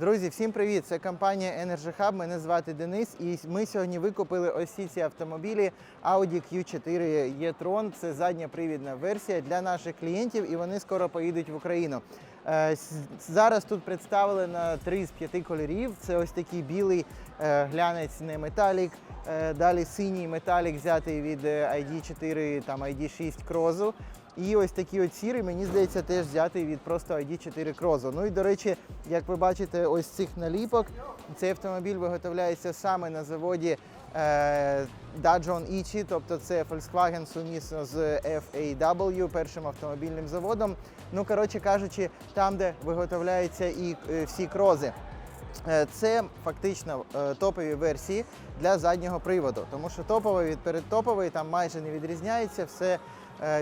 Друзі, всім привіт! Це компанія Energy Hub. Мене звати Денис. І ми сьогодні викупили ось ці ці автомобілі Audi Q4 e-tron. Це задня привідна версія для наших клієнтів, і вони скоро поїдуть в Україну. Е, Зараз тут представлено три з п'яти кольорів. Це ось такий білий е, глянець, не металік. Е, Далі синій металік взятий від е, ID4, там ID6 Крозу. І ось такий от сірий, мені здається, теж взятий від просто ID4 Крозу. Ну і до речі, як ви бачите, ось цих наліпок, цей автомобіль виготовляється саме на заводі е, Dajon Ichi, тобто це Volkswagen сумісно з FAW, першим автомобільним заводом. Ну, коротше кажучи, там, де виготовляються і е, всі крози. Е, Це фактично е, топові версії для заднього приводу, тому що топова від передтопової там майже не відрізняється. Все,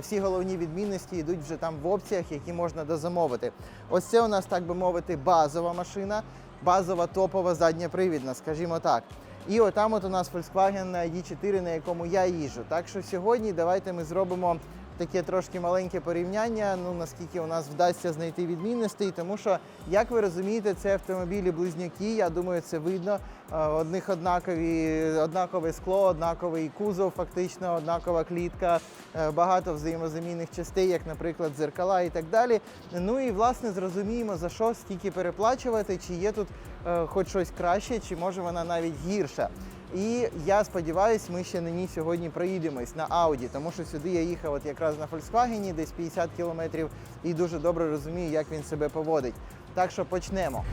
всі головні відмінності йдуть вже там в опціях, які можна дозамовити. Ось це у нас, так би мовити, базова машина, базова топова задньопривідна, скажімо так. І отам от у нас Volkswagen ID4, на якому я їжджу. Так що сьогодні давайте ми зробимо таке трошки маленьке порівняння. Ну наскільки у нас вдасться знайти відмінностей, тому що, як ви розумієте, це автомобілі близнюки. Я думаю, це видно. Е, Одних однакові, однакове скло, однаковий кузов, фактично, однакова клітка, е, багато взаємозамінних частей, як, наприклад, зеркала і так далі. Ну і власне зрозуміємо за що стільки переплачувати, чи є тут е, хоч щось краще, чи може вона навіть гірша. І я сподіваюся, ми ще на ній сьогодні проїдемось на Ауді, тому що сюди я їхав от якраз на Volkswagen, десь 50 кілометрів, і дуже добре розумію, як він себе поводить. Так що почнемо.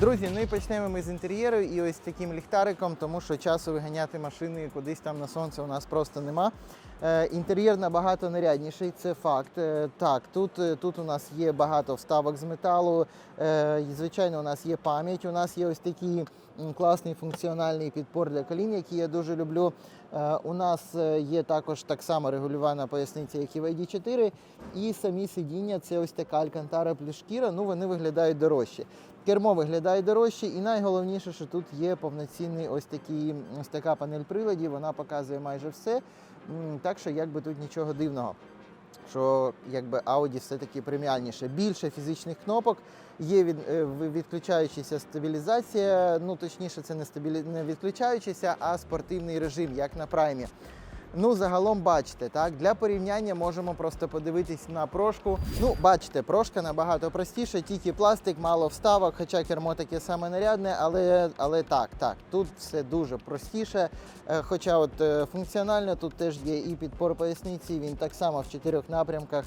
Друзі, ну і почнемо ми з інтер'єру і ось таким ліхтариком, тому що часу виганяти машини кудись там на сонце у нас просто нема. Е, інтер'єр набагато нарядніший, це факт. Е, так, тут, е, тут у нас є багато вставок з металу. Звичайно, у нас є пам'ять. У нас є ось такий класний функціональний підпор для колін, який я дуже люблю. Е, У нас е, є також так само регулювана поясниця, як і в ID4. І самі сидіння це ось така алькантара плюс шкіра. Ну вони виглядають дорожче. Кермо виглядає дорожче, і найголовніше, що тут є повноцінний ось такий ось така панель приладів. Вона показує майже все. Так що якби тут нічого дивного. Що якби Audi все-таки преміальніше. Більше фізичних кнопок, є від, е, відключаючася стабілізація. Ну точніше, це не стабілі... не відключаючася, а спортивний режим, як на праймі. Ну, загалом бачите, так для порівняння можемо просто подивитись на прошку. Ну, бачите, прошка набагато простіше, тільки пластик, мало вставок, хоча кермо таке саме нарядне, але, але так, так, тут все дуже простіше. Е, Хоча от е, функціонально тут теж є і підпор поясниці, він так само в чотирьох напрямках,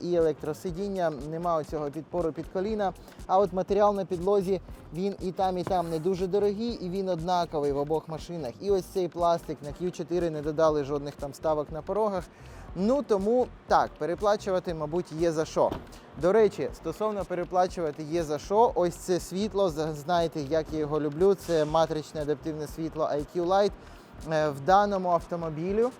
і електросидіння, нема цього підпору під коліна. А от матеріал на підлозі він і там, і там не дуже дорогий, і він однаковий в обох машинах. І ось цей пластик на Q4 не додали жодних там ставок на порогах. Ну тому так, переплачувати, мабуть, є за що. До речі, стосовно переплачувати є за що. Ось це світло. Знаєте, як я його люблю. Це матричне адаптивне світло IQ Light. Е, В даному автомобілю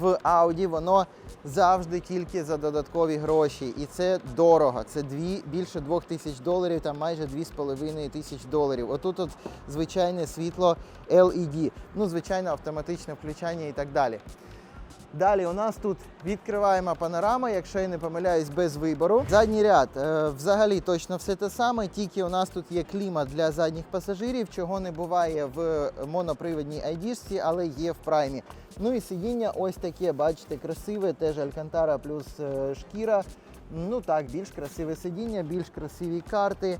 в Audi воно завжди тільки за додаткові гроші. І це дорого. Це дві, більше двох тисяч доларів, там майже дві з половиною тисяч доларів. Отут от звичайне світло LED. Ну, звичайно, автоматичне включання і так далі. Далі у нас тут відкриваємо панорама, якщо я не помиляюсь, без вибору. Задній ряд е, взагалі точно все те саме, тільки у нас тут є клімат для задніх пасажирів, чого не буває в монопривідній ID, але є в праймі. Ну і сидіння ось таке, бачите, красиве, теж алькантара плюс е, шкіра. Ну так, більш красиве сидіння, більш красиві карти.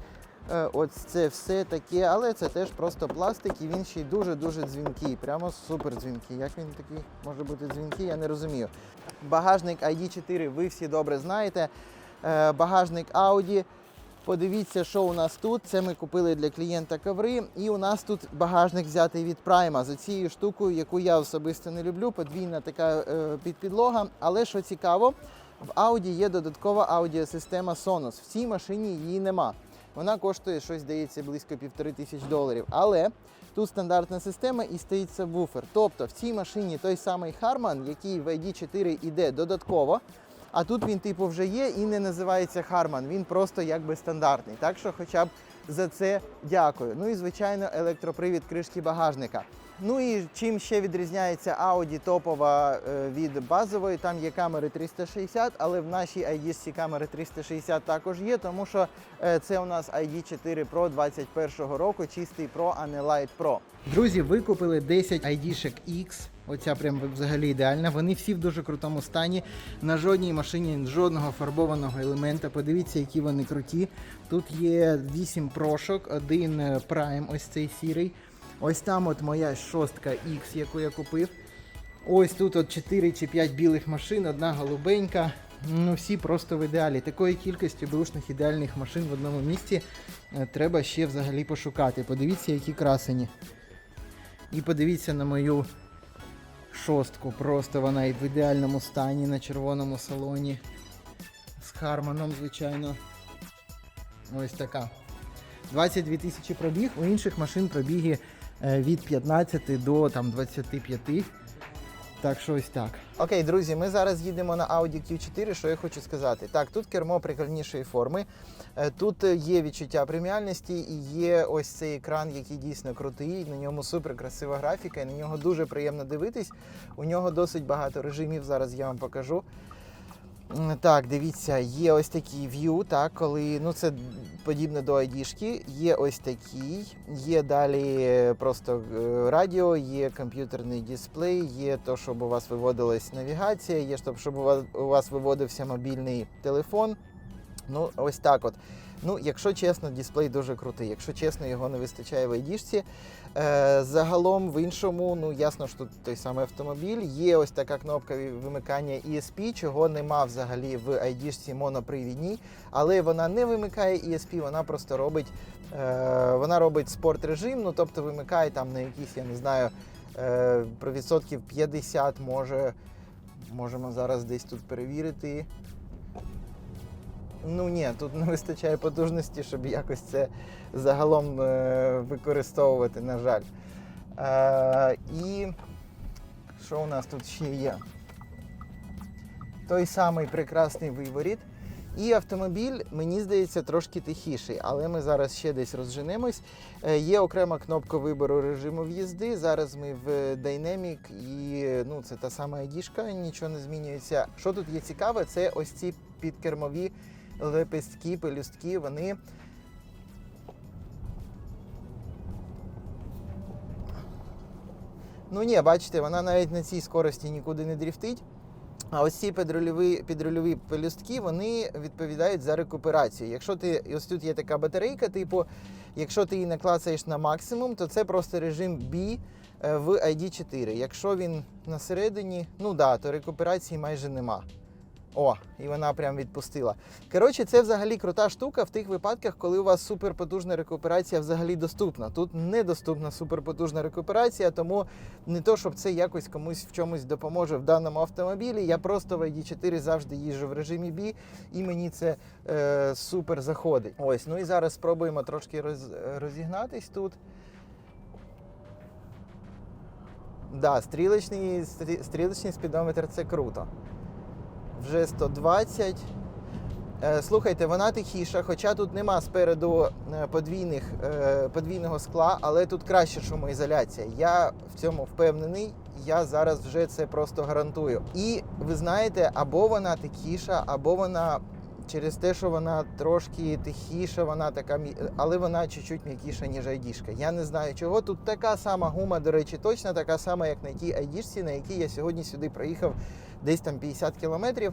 Е, Ось це все таке, але це теж просто пластик і він ще й дуже-дуже дзвінкий. Прямо супер дзвінкий. Як він такий може бути дзвінкий, я не розумію. Багажник ID4 ви всі добре знаєте. Е, Багажник Audi. Подивіться, що у нас тут. Це ми купили для клієнта коври. І у нас тут багажник взятий від Prima з цією штукою, яку я особисто не люблю. Подвійна така е, підпідлога. Але що цікаво, в Audi є додаткова аудіосистема Sonos. В цій машині її нема. Вона коштує щось, здається, близько півтори тисяч доларів. Але тут стандартна система і стоїть сабвуфер. Тобто в цій машині той самий Harman, який в ID4 іде додатково, а тут він типу вже є і не називається Harman. Він просто якби стандартний. Так що, хоча б за це дякую. Ну і звичайно, електропривід кришки багажника. Ну і чим ще відрізняється Audi топова е, від базової, там є камери 360, але в нашій ID ці камери 360 також є, тому що е, це у нас ID4 Pro 21 року, чистий Pro, а не Light Pro. Друзі, ви купили 10 ID-шек X. Оця прям взагалі ідеальна. Вони всі в дуже крутому стані. На жодній машині жодного фарбованого елемента. Подивіться, які вони круті. Тут є 8 прошок, один е, Prime, ось цей сірий. Ось там от моя шостка X, яку я купив. Ось тут от 4 чи 5 білих машин, одна голубенька. Ну, всі просто в ідеалі. Такої кількості бушних ідеальних машин в одному місці е, треба ще взагалі пошукати. Подивіться, які красені. І подивіться на мою шостку. Просто вона і в ідеальному стані на червоному салоні. З Харманом, звичайно. Ось така. 22 тисячі пробіг, у інших машин пробіги від 15 до там, 25. Так що ось так. Окей, друзі, ми зараз їдемо на Audi Q4. Що я хочу сказати? Так, тут кермо прикольнішої форми. Е, Тут е, є відчуття преміальності і є ось цей екран, який дійсно крутий. На ньому супер красива графіка, і на нього дуже приємно дивитись. У нього досить багато режимів. Зараз я вам покажу. Так, дивіться, є ось такий в'ю, так, коли ну це подібне до ID-шки. Є ось такий, є далі просто е, радіо, є комп'ютерний дисплей, є то, щоб у вас виводилась навігація, є щоб у вас, у вас виводився мобільний телефон. Ну, ось так от. Ну, якщо чесно, дисплей дуже крутий. Якщо чесно, його не вистачає в ID-шці. Е, загалом в іншому, ну ясно, що тут той самий автомобіль. Є ось така кнопка вимикання ESP, чого нема взагалі в ID-шці монопривідній, але вона не вимикає ESP, вона просто робить, е, вона робить спорт режим, ну тобто вимикає там на якісь, я не знаю, е, про відсотків 50 може. Можемо зараз десь тут перевірити. Ну ні, тут не вистачає потужності, щоб якось це загалом е, використовувати, на жаль. Е, і що у нас тут ще є? Той самий прекрасний виворіт. І автомобіль, мені здається, трошки тихіший, але ми зараз ще десь розженемось. Е, Є окрема кнопка вибору режиму в'їзди. Зараз ми в Dynamic і ну, це та сама ID-шка, нічого не змінюється. Що тут є цікаве, це ось ці підкермові лепестки, пелюстки, вони. Ну ні, бачите, вона навіть на цій скорості нікуди не дріфтить. А ось ці підрульові, підрульові пелюстки вони відповідають за рекуперацію. Якщо ти ось тут є така батарейка, типу, якщо ти її наклацаєш на максимум, то це просто режим B е, в ID4. Якщо він на середині, ну да, то рекуперації майже нема. О, і вона прям відпустила. Коротше, це взагалі крута штука в тих випадках, коли у вас суперпотужна рекуперація взагалі доступна. Тут недоступна суперпотужна рекуперація, тому не то, щоб це якось комусь в чомусь допоможе в даному автомобілі. Я просто в ID4 завжди їжджу в режимі B, і мені це е, супер заходить. Ось, ну і зараз спробуємо трошки роз, розігнатись тут. Да, стрілочний, стрілочний спідометр це круто вже 120. Е, Слухайте, вона тихіша, хоча тут нема спереду е, подвійних, е, подвійного скла, але тут краще шумоізоляція. Я в цьому впевнений. Я зараз вже це просто гарантую. І ви знаєте, або вона тихіша, або вона через те, що вона трошки тихіша, вона така, але вона чуть-чуть м'якіша, ніж айдішка. Я не знаю чого. Тут така сама гума, до речі, точно така сама, як на тій айдішці, на якій я сьогодні сюди проїхав десь там 50 кілометрів.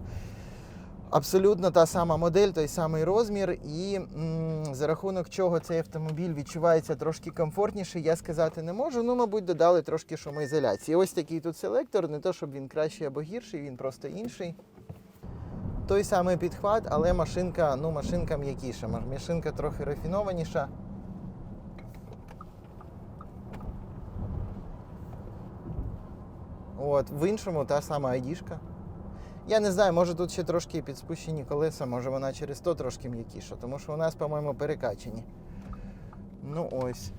Абсолютно та сама модель, той самий розмір, і м, за рахунок чого цей автомобіль відчувається трошки комфортніше, я сказати не можу. Ну, мабуть, додали трошки шумоізоляції. Ось такий тут селектор, не то щоб він кращий або гірший, він просто інший. Той самий підхват, але машинка, ну, машинка м'якіша, машинка трохи рафінованіша. От, в іншому та сама айдішка. Я не знаю, може тут ще трошки підспущені колеса, може вона через то трошки м'якіша, тому що у нас, по-моєму, перекачені. Ну ось.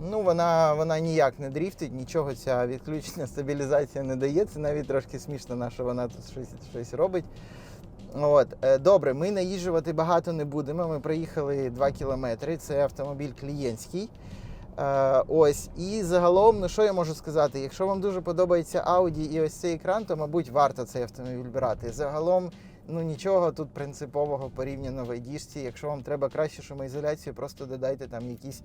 Ну, вона, вона ніяк не дріфтить, нічого ця відключена стабілізація не дає. Це навіть трошки смішно, що вона тут щось, щось робить. От, е, добре, ми наїжджувати багато не будемо. Ми проїхали 2 кілометри. Це автомобіль клієнтський. Е, ось, і загалом, ну що я можу сказати? Якщо вам дуже подобається Audi і ось цей екран, то мабуть варто цей автомобіль брати. Загалом, ну нічого тут принципового порівняно в ID-шці. Якщо вам треба краще шумоізоляцію, просто додайте там якісь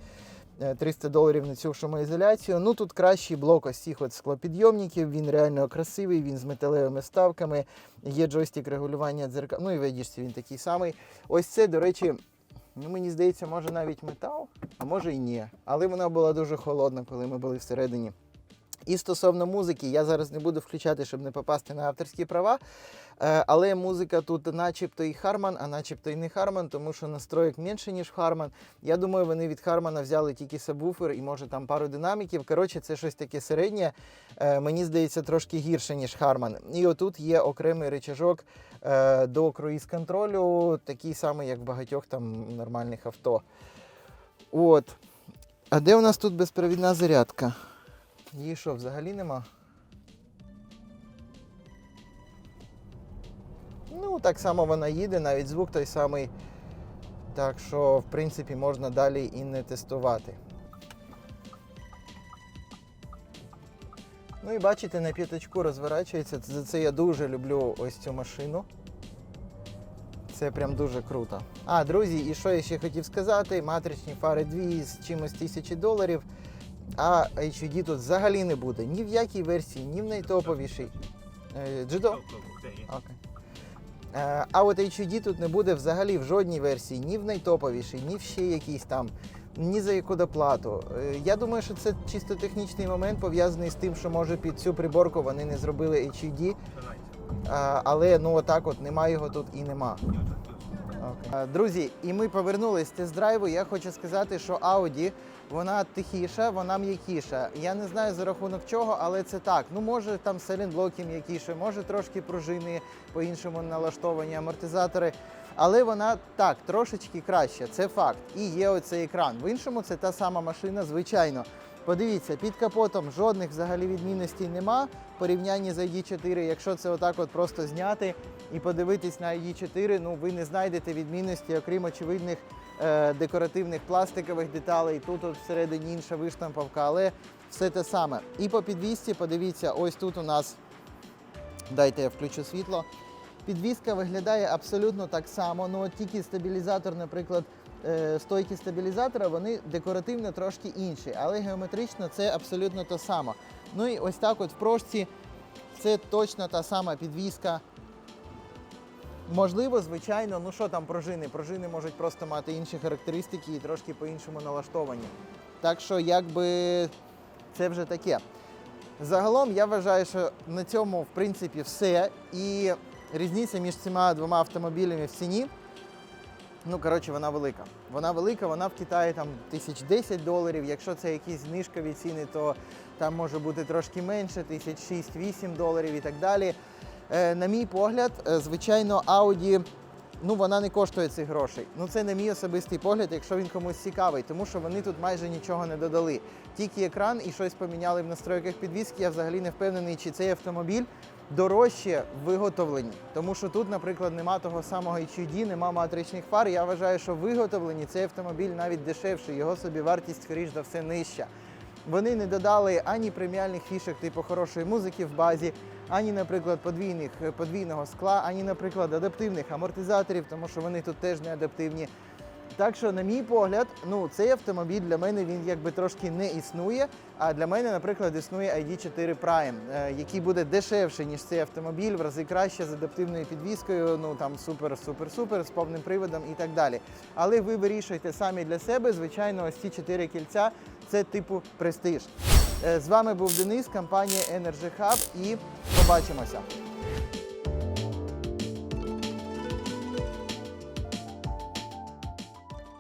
е, 300 доларів на цю шумоізоляцію. Ну тут кращий блок ось цих от склопідйомників. Він реально красивий, він з металевими вставками. Є джойстик регулювання дзеркал. Ну і в ID-шці він такий самий. Ось це, до речі. Ну, мені здається, може навіть метал, а може і ні. Але вона була дуже холодна, коли ми були всередині. І стосовно музики, я зараз не буду включати, щоб не попасти на авторські права. Е, Але музика тут начебто і Харман, а начебто і не Харман, тому що настроїк менше, ніж Харман. Я думаю, вони від Хармана взяли тільки сабвуфер і може там пару динаміків. Коротше, це щось таке середнє. Е, Мені здається, трошки гірше, ніж Харман. І отут є окремий речажок е, до круїз-контролю, такий самий, як в багатьох там нормальних авто. От. А де у нас тут безпровідна зарядка? Її що, взагалі нема? Ну, так само вона їде, навіть звук той самий. Так що, в принципі, можна далі і не тестувати. Ну і бачите, на п'ятачку розворачується. За це я дуже люблю ось цю машину. Це прям дуже круто. А, друзі, і що я ще хотів сказати? Матричні фари 2 з чимось тисячі доларів. А HUD тут взагалі не буде ні в якій версії, ні в найтоповішій. Е, Джидо? Окей. Е, А от HUD тут не буде взагалі в жодній версії, ні в найтоповішій, ні в ще якійсь там, ні за яку доплату. Е, Я думаю, що це чисто технічний момент пов'язаний з тим, що може під цю приборку вони не зробили HUD, але ну отак от немає його тут і нема. Окей. Е, Друзі, і ми повернулись з тест-драйву. Я хочу сказати, що Audi вона тихіша, вона м'якіша. Я не знаю за рахунок чого, але це так. Ну може там селінблоки м'якіше, може трошки пружини по-іншому налаштовані, амортизатори. Але вона так, трошечки краще, це факт. І є оцей екран. В іншому це та сама машина, звичайно. Подивіться, під капотом жодних взагалі відмінностей нема. В порівнянні з ID4, якщо це отак от просто зняти і подивитись на ID4, ну ви не знайдете відмінності, окрім очевидних е, декоративних пластикових деталей. Тут от всередині інша виштампавка, але все те саме. І по підвісці, подивіться, ось тут у нас, дайте я включу світло. Підвіска виглядає абсолютно так само, ну от тільки стабілізатор, наприклад, стойки стабілізатора, вони декоративно трошки інші, але геометрично це абсолютно те саме. Ну і ось так от в прошці це точно та сама підвіска. Можливо, звичайно, ну що там пружини? Пружини можуть просто мати інші характеристики і трошки по-іншому налаштовані. Так що, якби це вже таке. Загалом я вважаю, що на цьому в принципі все. І різниця між цими двома автомобілями в ціні. Ну, коротше, вона велика. Вона велика, вона в Китаї там тисяч 10 доларів. Якщо це якісь знижкові ціни, то там може бути трошки менше, тисяч 6-8 доларів і так далі. Е, на мій погляд, е, звичайно, Audi, ну вона не коштує цих грошей. Ну це не мій особистий погляд, якщо він комусь цікавий, тому що вони тут майже нічого не додали. Тільки екран і щось поміняли в настройках підвіски. Я взагалі не впевнений, чи цей автомобіль дорожче в виготовленні. Тому що тут, наприклад, нема того самого HUD, нема матричних фар. Я вважаю, що в виготовленні цей автомобіль навіть дешевший, його собі вартість, скоріш за все, нижча. Вони не додали ані преміальних фішок, типу хорошої музики в базі, ані, наприклад, подвійних, подвійного скла, ані, наприклад, адаптивних амортизаторів, тому що вони тут теж не адаптивні. Так що, на мій погляд, ну цей автомобіль для мене він якби трошки не існує. А для мене, наприклад, існує ID4 Prime, е, який буде дешевший, ніж цей автомобіль, в рази краще з адаптивною підвіскою, ну там супер, супер, супер, з повним приводом і так далі. Але ви вирішуєте самі для себе. Звичайно, ось ці чотири кільця це типу престиж. Е, З вами був Денис, компанія Energy Hub і побачимося.